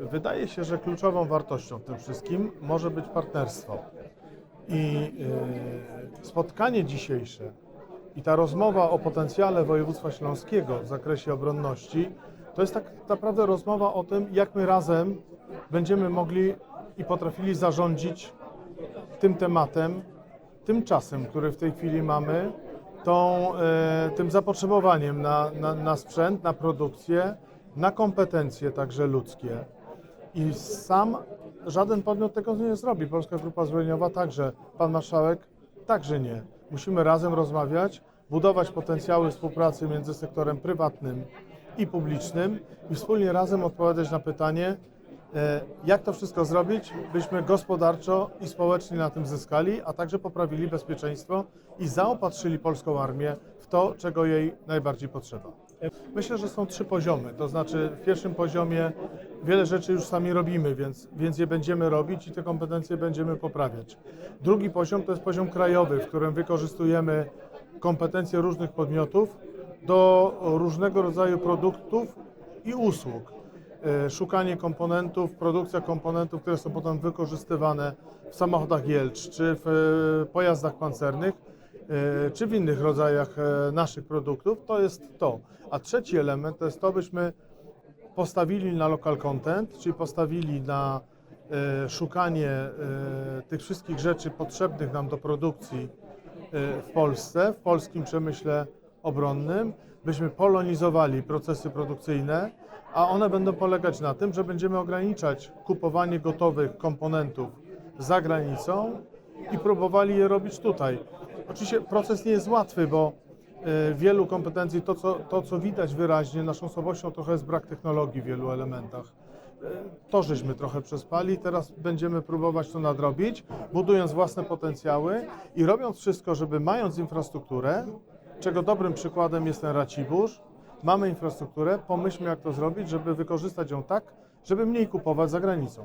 Wydaje się, że kluczową wartością w tym wszystkim może być partnerstwo. I y, spotkanie dzisiejsze i ta rozmowa o potencjale województwa śląskiego w zakresie obronności to jest tak naprawdę rozmowa o tym, jak my razem będziemy mogli i potrafili zarządzić tym tematem, tym czasem, który w tej chwili mamy, tą, e, tym zapotrzebowaniem na, na, na sprzęt, na produkcję, na kompetencje także ludzkie. I sam żaden podmiot tego nie zrobi. Polska Grupa Zbrojeniowa także, pan marszałek także nie. Musimy razem rozmawiać, budować potencjały współpracy między sektorem prywatnym i publicznym i wspólnie razem odpowiadać na pytanie, e, jak to wszystko zrobić, byśmy gospodarczo i społecznie na tym zyskali, a także poprawili bezpieczeństwo i zaopatrzyli polską armię w to, czego jej najbardziej potrzeba. Myślę, że są trzy poziomy. To znaczy, w pierwszym poziomie wiele rzeczy już sami robimy, więc, więc je będziemy robić i te kompetencje będziemy poprawiać. Drugi poziom to jest poziom krajowy, w którym wykorzystujemy kompetencje różnych podmiotów do różnego rodzaju produktów i usług. E, Szukanie komponentów, produkcja komponentów, które są potem wykorzystywane w samochodach Jelcz czy w e, pojazdach pancernych czy w innych rodzajach e, naszych produktów, to jest to. A trzeci element to jest to, byśmy postawili na local content, czyli postawili na e, szukanie e, tych wszystkich rzeczy potrzebnych nam do produkcji e, w Polsce, w polskim przemyśle obronnym, byśmy polonizowali procesy produkcyjne, a one będą polegać na tym, że będziemy ograniczać kupowanie gotowych komponentów za granicą i próbowali je robić tutaj. Oczywiście proces nie jest łatwy, bo e, wielu kompetencji, to co, to co widać wyraźnie, naszą słabością trochę jest brak technologii w wielu elementach. E, To żeśmy trochę przespali, teraz będziemy próbować to nadrobić, budując własne potencjały i robiąc wszystko, żeby mając infrastrukturę, czego dobrym przykładem jest ten Racibórz, mamy infrastrukturę, pomyślmy jak to zrobić, żeby wykorzystać ją tak, żeby mniej kupować za granicą.